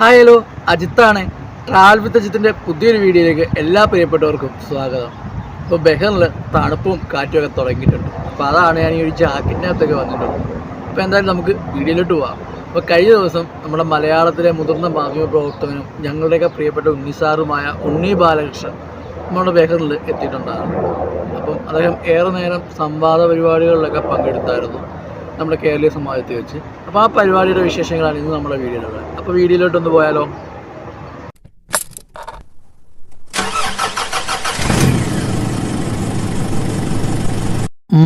Hi hello. അജിത്താണ്. Travel with അജിത്തിന്റെ പുതിയൊരു വീഡിയോയിലേക്ക് എല്ലാ പ്രിയപ്പെട്ടവർക്കും സ്വാഗതം. ഇപ്പോൾ ബഹറിൽ തണുപ്പും കാറ്റും ഒക്കെ തുടങ്ങിയിട്ടുണ്ട്. അപ്പോൾ അതാണ് ഞാൻ ഈ ഒരു ജാക്കറ്റിനകത്തൊക്കെ വന്നിട്ടുള്ളത്. അപ്പോൾ എന്തായാലും നമുക്ക് വീഡിയോയിലോട്ട് പോകാം അപ്പോൾ കഴിഞ്ഞ ദിവസം നമ്മുടെ മലയാളത്തിലെ മുതിർന്ന മാധ്യമ പ്രവർത്തകനും ഞങ്ങളുടെയൊക്കെ പ്രിയപ്പെട്ട ഉണ്ണിസാറുമായ ഉണ്ണി ബാലകൃഷ്ണൻ നമ്മുടെ ബഹറിൽ എത്തിയിട്ടുണ്ടായിരുന്നു. അപ്പം അദ്ദേഹം ഏറെ നേരം സംവാദ പരിപാടികളിലൊക്കെ പങ്കെടുത്തായിരുന്നു. നമ്മുടെ കേരളീയ സമാജത്തിൽ വെച്ച്. അപ്പോൾ ആ പരിപാടിയുടെ വിശേഷങ്ങളാണ് ഇന്ന് നമ്മുടെ വീഡിയോയിലുള്ളത്. അപ്പോൾ വീഡിയോയിലോട്ടൊന്ന് പോയാലോ?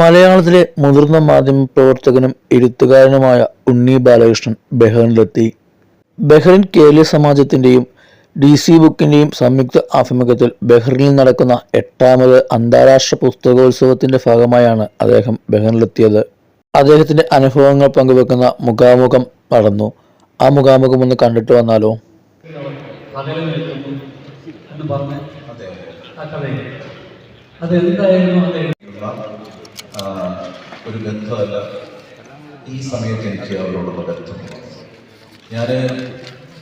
മലയാളത്തിലെ മുതിർന്ന മാധ്യമ പ്രവർത്തകനും എഴുത്തുകാരനുമായ ഉണ്ണി ബാലകൃഷ്ണൻ ബഹ്റിനിലെത്തി. ബഹ്റിൻ കേരളീയ സമാജത്തിന്റെയും ഡി സി ബുക്കിന്റെയും സംയുക്ത ആഭിമുഖ്യത്തിൽ ബഹ്റിനിൽ നടക്കുന്ന എട്ടാമത് അന്താരാഷ്ട്ര പുസ്തകോത്സവത്തിന്റെ ഭാഗമായാണ് അദ്ദേഹം ബഹ്റിനിലെത്തിയത്. അദ്ദേഹത്തിന്റെ അനുഭവങ്ങൾ പങ്കുവെക്കുന്ന മുഖാമുഖം നടന്നു ആ മുഖാമുഖം ഒന്ന് കണ്ടിട്ട് വന്നാലോ? പറഞ്ഞ് ഒരു ബന്ധമല്ല. ഈ സമയത്ത് എനിക്ക് അവരോടുള്ള ബന്ധം ഞാൻ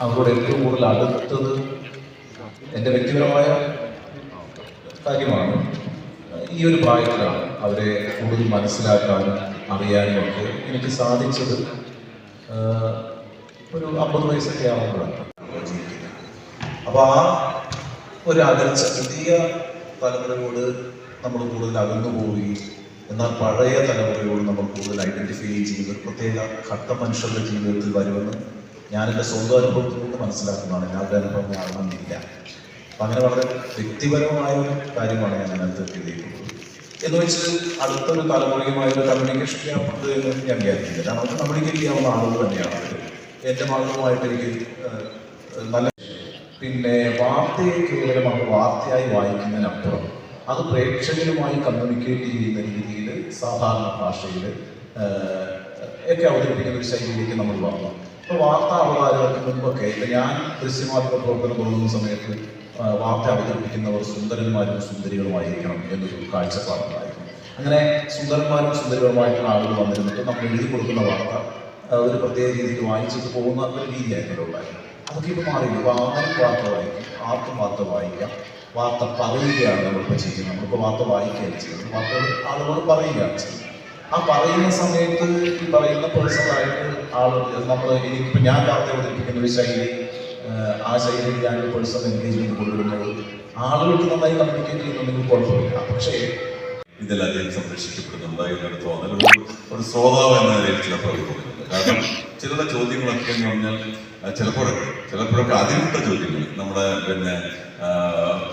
അവരോട് ഏറ്റവും കൂടുതൽ അടുത്തത് എന്റെ വ്യക്തിപരമായ കാര്യമാണ്. ഈ ഒരു പ്രായത്തിലാണ് അവരെ കൂടുതൽ മനസ്സിലാക്കാനും അറിയാനും ഒക്കെ എനിക്ക് സാധിച്ചത് ഒരു അമ്പത് വയസ്സൊക്കെ ആവുമ്പോഴാണ്. അപ്പൊ ആ ഒരു അകൽച്ച പുതിയ തലമുറയോട് നമ്മൾ കൂടുതൽ അകന്നു പോവുകയും എന്നാൽ പഴയ തലമുറയോട് നമ്മൾ കൂടുതൽ ഐഡന്റിഫൈ ചെയ്യുന്ന ഒരു പ്രത്യേക ഘട്ട മനുഷ്യരുടെ ജീവിതത്തിൽ വരുമെന്ന് ഞാൻ എന്റെ സ്വന്തം അനുഭവത്തിൽ നിന്ന് മനസ്സിലാക്കുന്നതാണ്. ഞാൻ അനുഭവം ആകണമെന്നില്ല അപ്പം അങ്ങനെ വളരെ വ്യക്തിപരമായ ഒരു കാര്യമാണ് ഞാൻ അതിനകത്ത് എഴുതിയിട്ടുള്ളത്. എന്ന് വെച്ച് അടുത്തൊരു തലമുറയുമായ ഒരു കമ്മ്യൂണിക്കേഷൻ ഗ്യാപ്പ് ഉണ്ട് എന്ന് ഞാൻ വിചാരിക്കുന്നില്ല. കാരണം അവർക്ക് കമ്മ്യൂണിക്കേറ്റ് ചെയ്യാവുന്ന ആളുകൾ തന്നെയാണ് അവർ എന്റെ മകളുമായിട്ട് എനിക്ക് നല്ല പിന്നെ വാർത്തയെ കേവലം അവർ വാർത്തയായി വായിക്കുന്നതിനപ്പുറം അത് പ്രേക്ഷകരുമായി കമ്മ്യൂണിക്കേറ്റ് ചെയ്യുന്ന രീതിയിൽ സാധാരണ ഭാഷയിൽ ഒക്കെ അവതരിപ്പിക്കുന്ന ഒരു ശൈലിയിലേക്ക് നമ്മൾ വന്നു അപ്പോൾ വാർത്താ അവതാരകർക്ക് മുമ്പൊക്കെ ഇപ്പൊ ഞാൻ ദൃശ്യമാധ്യമ പ്രവർത്തനം തുടങ്ങുന്ന സമയത്ത് വാർത്ത അവതരിപ്പിക്കുന്നവർ സുന്ദരന്മാരും സുന്ദരികളുമായിരിക്കണം എന്നൊരു കാഴ്ചപ്പാടുണ്ടായിരുന്നു. അങ്ങനെ സുന്ദരന്മാരും സുന്ദരികളുമായിട്ടുള്ള ആളുകൾ വന്നിരുന്നിട്ട് നമ്മൾ എഴുതി കൊടുക്കുന്ന വാർത്ത ഒരു പ്രത്യേക രീതിയിൽ വായിച്ചിട്ട് പോകുന്ന ഒരു രീതിയായിരുന്നു ഉണ്ടായിരുന്നു അതൊക്കെ ഇപ്പോൾ മാറിയില്ല? ഇപ്പോൾ വാർത്ത വായിക്കും ആർക്കും വാർത്ത വായിക്കാം വാർത്ത പറയുകയാണ് നമ്മളിപ്പോൾ ചെയ്യുന്നത്. നമ്മളിപ്പോൾ വാർത്ത വായിക്കുകയാണ് ചെയ്യുന്നത്. വാർത്തകൾ ആളുകൾ പറയുകയാണ് ചെയ്യുന്നത്. ആ പറയുന്ന സമയത്ത് ഈ പറയുന്ന പേഴ്സണലായിട്ട് ആളുകൾ നമ്മൾ ഇനിയിപ്പോൾ ഞാൻ വാർത്ത അവതരിപ്പിക്കുന്ന ഒരു ശൈലി ആ ശൈലിയിൽ ഞാൻ പേഴ്സണൽ എൻഗേജ്മെന്റ് കൊണ്ടുവരുന്നത് ആളുകൾക്ക് നന്നായി കമ്മ്യൂണിക്കേറ്റ് ചെയ്യുന്നുണ്ടെങ്കിൽ കുഴപ്പമില്ല. പക്ഷേ ഇതെല്ലാം സംരക്ഷിക്കപ്പെടുന്നുണ്ട് എന്നൊരു തോന്നൽ ഒരു ഒരു ശ്രോതാവ് എന്ന നിലയിൽ ചിലപ്പോൾ അത് തോന്നുന്നുണ്ട്. കാരണം ചില ചോദ്യങ്ങളൊക്കെ എന്ന് പറഞ്ഞാൽ ചിലപ്പോഴൊക്കെ ചിലപ്പോഴൊക്കെ അതിലുള്ള ചോദ്യങ്ങൾ നമ്മുടെ പിന്നെ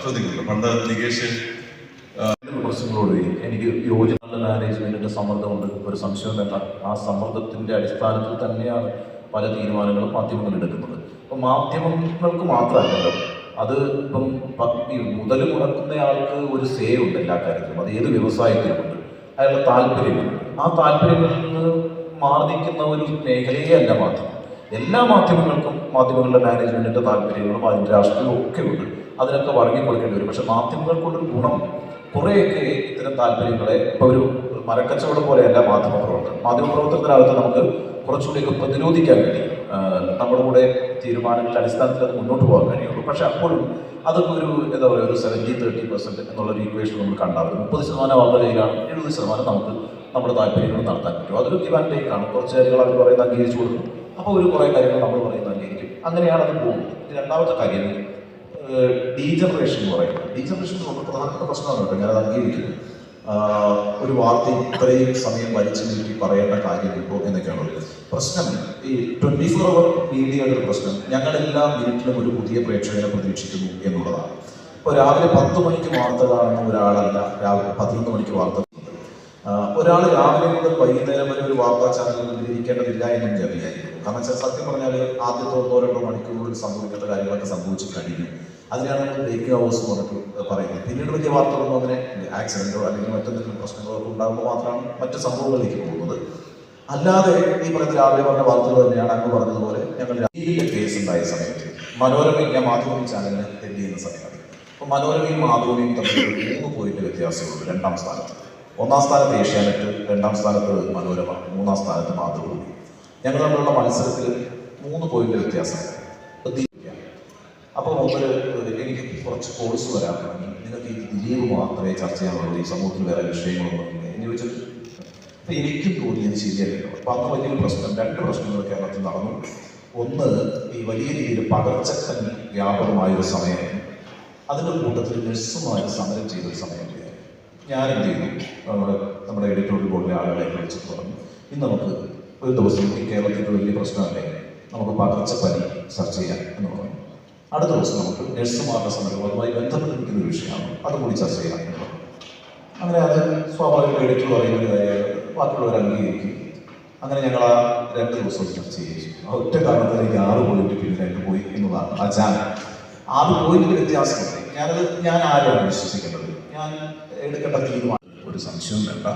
ചോദ്യങ്ങളുണ്ട്. പണ്ട് നികേഷ് പ്രശ്നങ്ങളോട് എനിക്ക് യോജന മാനേജ്മെന്റിന്റെ സമ്മർദ്ദമുണ്ട്. ഒരു സംശയം വേണ്ട. ആ സമ്മർദ്ദത്തിന്റെ അടിസ്ഥാനത്തിൽ തന്നെയാണ് പല തീരുമാനങ്ങളും മാധ്യമങ്ങൾ എടുക്കുന്നത്. അപ്പം മാധ്യമങ്ങൾക്ക് മാത്രമല്ലല്ലോ അത് ഇപ്പം ഈ മുതൽ മുടക്കുന്നയാൾക്ക് ഒരു സേ ഉണ്ട് എല്ലാ കാര്യത്തിലും. അത് ഏത് വ്യവസായത്തിലുമുണ്ട് അയാളുടെ താല്പര്യമുണ്ട് ആ താല്പര്യങ്ങളിൽ നിന്ന് മാറി നിൽക്കുന്ന ഒരു മേഖലയേ അല്ല മാധ്യമം. എല്ലാ മാധ്യമങ്ങൾക്കും മാധ്യമങ്ങളുടെ മാനേജ്മെന്റിന്റെ താല്പര്യങ്ങളും അതിന്റെ രാഷ്ട്രീയവും ഒക്കെ ഉണ്ട്. അതിനൊക്കെ വഴങ്ങി കൊടുക്കേണ്ടി വരും. പക്ഷെ മാധ്യമങ്ങൾക്കുള്ളൊരു ഗുണം കുറേയൊക്കെ ഇത്തരം താല്പര്യങ്ങളെ ഇപ്പോൾ ഒരു മരക്കച്ചവടം പോലെയല്ല മാധ്യമപ്രവർത്തനം മാധ്യമപ്രവർത്തനത്തിനകത്ത് മാധ്യമ പ്രവർത്തനത്തിനകത്ത് നമുക്ക് കുറച്ചുകൂടിയൊക്കെ പ്രതിരോധിക്കാൻ വേണ്ടി നമ്മുടെ കൂടെ തീരുമാനങ്ങളുടെ അടിസ്ഥാനത്തിൽ അത് മുന്നോട്ട് പോകാൻ കഴിയുള്ളൂ. പക്ഷെ അപ്പോഴും അതൊക്കെ ഒരു എന്താ പറയുക ഒരു സെവന്റി തേർട്ടി പെർസെന്റ് എന്നുള്ളൊരു ഇക്വേഷൻ നമ്മൾ കണ്ടാവും മുപ്പത് ശതമാനം അവരുടെ കയ്യിലാണ് എഴുപത് ശതമാനം നമുക്ക് നമ്മുടെ താല്പര്യങ്ങൾ നടത്താൻ പറ്റും. അതൊരു ഗിവ് ആണ്. കുറച്ച് കാര്യങ്ങൾ അവർ പറയുന്നത് അംഗീകരിച്ചു കൊടുക്കും. അപ്പോൾ ഒരു കുറേ കാര്യങ്ങൾ നമ്മൾ പറയുന്നത് അംഗീകരിക്കും. അങ്ങനെയാണ് അത് പോകുന്നത്. രണ്ടാമത്തെ കാര്യം. ഡീജനറേഷൻ എന്ന് പറയുന്നത്. ഡീജനറേഷൻ വളരെ പ്രധാനപ്പെട്ട പ്രശ്നമാണ് കേട്ടോ ഞാനത് അംഗീകരിക്കുന്നു. ഒരു വാർത്ത ഇത്രയും സമയം വലിച്ചു നീട്ടി പറയേണ്ട കാര്യം ഇപ്പോൾ എന്നൊക്കെയാണ് പ്രശ്നം ഈ ട്വന്റി ഫോർ അവർ മീഡിയയുടെ ഒരു പ്രശ്നം. ഞങ്ങൾ എല്ലാ മിനിറ്റിലും ഒരു പുതിയ പ്രേക്ഷകനെ പ്രതീക്ഷിക്കുന്നു എന്നുള്ളതാണ്. ഇപ്പോൾ രാവിലെ പത്ത് മണിക്ക് വാർത്ത കാണുന്ന ഒരാളല്ല രാവിലെ പതിനൊന്ന് മണിക്ക് വാർത്ത. ഒരാൾ രാവിലെ മുതൽ വൈകുന്നേരം വരെ ഒരു വാർത്താ ചാനലിൽ ഇരിക്കേണ്ടതില്ല എന്ന് ഞാൻ വിചാരിക്കുന്നു. കാരണം വെച്ചാൽ സത്യം പറഞ്ഞാൽ ആദ്യത്തെ ഒന്നോ രണ്ടോ മണിക്കൂറിൽ സംഭവിക്കേണ്ട കാര്യങ്ങളൊക്കെ സംഭവിച്ചു കഴിഞ്ഞു. അതിനാണ് ബ്രേക്ക് ഹൗസ് പറഞ്ഞിട്ട് പറയുന്നത്. പിന്നീട് വലിയ വാർത്തകളൊന്നും അങ്ങനെ ആക്സിഡന്റോ അല്ലെങ്കിൽ മറ്റെന്തെങ്കിലും പ്രശ്നങ്ങളോ ഒക്കെ ഉണ്ടാകുമ്പോൾ മാത്രമാണ് മറ്റു സംഭവങ്ങളിലേക്ക് പോകുന്നത്. അല്ലാതെ ഈ പറയുന്ന രാവിലെ പറഞ്ഞ വാർത്തകൾ തന്നെയാണ് അങ്ങ് പറഞ്ഞതുപോലെ ഞങ്ങൾ രാവിലെ കേസ് ഉണ്ടായ സമയത്ത് മനോരമ ഞാൻ ചാനലിന് ഹെഡ് ചെയ്യുന്ന സമയത്ത് അപ്പോൾ മനോരമയും മാധ്യമയും തമ്മിൽ മൂന്ന് പോയിന്റ് വ്യത്യാസമുള്ളൂ രണ്ടാം സ്ഥാനത്ത്. ഒന്നാം സ്ഥാനത്ത് ഏഷ്യാനെറ്റ് രണ്ടാം സ്ഥാനത്ത് മനോരമ മൂന്നാം സ്ഥാനത്ത് മാതൃഭൂമി. ഞങ്ങൾ തമ്മിലുള്ള മത്സരത്തിൽ മൂന്ന് പോയിന്റ് വ്യത്യാസം അപ്പോൾ ഒരു എനിക്ക് കുറച്ച് കോഴ്സ് വരാൻ തുടങ്ങി നിങ്ങൾക്ക് ഈ ദിലീപ് മാത്രമേ ചർച്ച ചെയ്യാനുള്ളൂ ഈ സമൂഹത്തിൽ വേറെ വിഷയങ്ങളൊന്നും എന്ന് അപ്പൊ എനിക്കും തോന്നിയത് ശരിയല്ലല്ലോ അപ്പൊ അന്ന് വലിയൊരു പ്രശ്നം രണ്ട് പ്രശ്നങ്ങൾ കേരളത്തിൽ നടന്നു. ഒന്ന് ഈ വലിയ രീതിയിൽ പകർച്ചക്കൻ വ്യാപകമായ ഒരു സമയമായിരുന്നു അതിന്റെ കൂട്ടത്തിൽ നഴ്സുമായി സമരം ചെയ്ത ഒരു സമയം ഞാൻ എന്ത് ചെയ്തു? നമ്മുടെ നമ്മുടെ എഡിറ്റോറിയൽ ബോർഡിലെ ആളുകളെ വിളിച്ചു പറഞ്ഞു ഇന്ന് നമുക്ക് ഒരു ദിവസം ഈ കേരളത്തിന്റെ വലിയ പ്രശ്നമല്ലേ? നമുക്ക് പകർച്ചപ്പനി ചർച്ച ചെയ്യാം എന്ന് പറഞ്ഞു. അടുത്ത ദിവസം നമുക്ക് നഴ്സുമാരുടെ സമരം അതുമായി ബന്ധപ്പെട്ട് നിൽക്കുന്ന ഒരു വിഷയമാണ് അതും കൂടി ചർച്ച ചെയ്യാൻ അങ്ങനെ അത് സ്വാഭാവിക എടുത്തു പറയുന്ന ഒരു കാര്യമാണ് ബാക്കിയുള്ളവർ അംഗീകരിക്കും. അങ്ങനെ ഞങ്ങൾ ആ രണ്ട് ദിവസം ചർച്ച ചെയ്യും ആ ഒറ്റ കാരണത്തിൽ എനിക്ക് ആറ് പോയിന്റ് പിന്നിലേക്ക് പോയി എന്നതാണ് ചാനൽ ആറ് പോയിന്റ് വ്യത്യാസമുണ്ട്. ഞാനത് ഞാൻ ആരാണ് വിശ്വസിക്കേണ്ടത്? ഞാൻ എടുക്കേണ്ട തീരുമാനം. ഒരു സംശയവും വേണ്ട.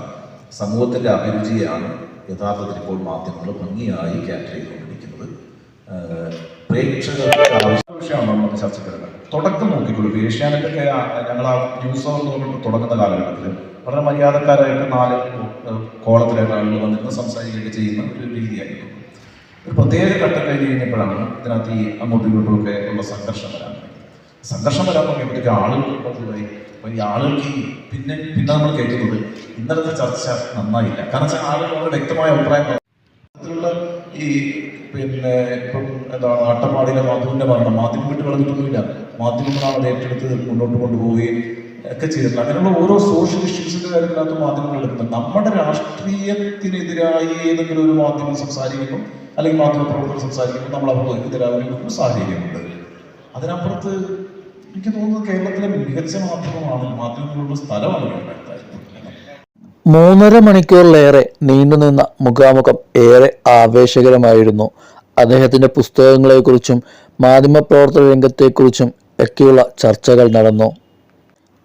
സമൂഹത്തിന്റെ അഭിരുചിയാണ് യഥാർത്ഥത്തിൽ ഇപ്പോൾ മാധ്യമങ്ങൾ ഭംഗിയായി ക്യാറ്റർ ചെയ്തുകൊണ്ടിരിക്കുന്നത്. പ്രേക്ഷകർക്ക് വിഷയമാണ് നമ്മൾ ചർച്ചയ്ക്ക് തുടക്കം നോക്കിക്കൊള്ളൂ ഏഷ്യാനെറ്റൊക്കെ ഞങ്ങൾ ആ ന്യൂസ് അവർ തുടങ്ങുന്ന കാലഘട്ടത്തിൽ വളരെ മര്യാദക്കാരായിട്ട് നാല് കോളത്തിലായിട്ട് ആളുകൾ വന്നിരുന്ന് സംസാരിക്കുകയൊക്കെ ചെയ്യുന്ന ഒരു രീതിയായിരുന്നു ഒരു പ്രത്യേക ഘട്ടം കഴിഞ്ഞ് കഴിഞ്ഞപ്പോഴാണ് ഇതിനകത്ത് ഈ അങ്ങോട്ടും ഇങ്ങോട്ടും ഒക്കെ ഉള്ള സംഘർഷം വരാൻ. സംഘർഷം വരാൻ തുടങ്ങിയപ്പോഴേക്ക് ആളുകൾ പതിവായി അപ്പൊ ഈ ആളുകൾക്ക് ഈ പിന്നെ പിന്നെ നമ്മൾ കേൾക്കുന്നത് ഇന്നലത്തെ ചർച്ച നന്നായില്ല കാരണം വെച്ചാൽ ആളുകൾ വളരെ വ്യക്തമായ അഭിപ്രായം. അതിലുള്ള ഈ പിന്നെ ഇപ്പം എന്താണ് അട്ടപ്പാടിയിലെ മാധ്യമന്റെ മരണം. മാധ്യമം വിട്ട് കളഞ്ഞിട്ടൊന്നുമില്ല മാധ്യമങ്ങളാണ് അത് ഏറ്റെടുത്ത് മുന്നോട്ട് കൊണ്ടുപോവുകയും ഒക്കെ ചെയ്തിട്ടുണ്ട്. അങ്ങനെയുള്ള ഓരോ സോഷ്യൽ ഇഷ്യൂസിന്റെ കാര്യത്തിനകത്ത് മാധ്യമങ്ങൾ എടുക്കുന്നത് നമ്മുടെ രാഷ്ട്രീയത്തിനെതിരായി ഏതെങ്കിലും ഒരു മാധ്യമം സംസാരിക്കുമ്പോൾ അല്ലെങ്കിൽ മാധ്യമ പ്രവർത്തകർ സംസാരിക്കുമ്പോൾ നമ്മൾ അവർക്ക് എതിരാകുന്ന സാഹചര്യമുണ്ട്. അതിനപ്പുറത്ത് എനിക്ക് തോന്നുന്നത് കേരളത്തിലെ മികച്ച മാധ്യമമാണ്. മാധ്യമങ്ങളുടെ സ്ഥലമാണ് കേരളം. മൂന്നര മണിക്കൂറിലേറെ നീണ്ടുനിന്ന മുഖാമുഖം ഏറെ ആവേശകരമായിരുന്നു. അദ്ദേഹത്തിന്റെ പുസ്തകങ്ങളെക്കുറിച്ചും മാധ്യമപ്രവർത്തന രംഗത്തെക്കുറിച്ചും ഒക്കെയുള്ള ചർച്ചകൾ നടന്നു.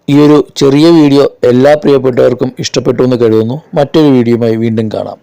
ഈ ഒരു ചെറിയ വീഡിയോ എല്ലാ പ്രിയപ്പെട്ടവർക്കും ഇഷ്ടപ്പെട്ടു എന്ന് കരുതുന്നു. മറ്റൊരു വീഡിയോയുമായി വീണ്ടും കാണാം.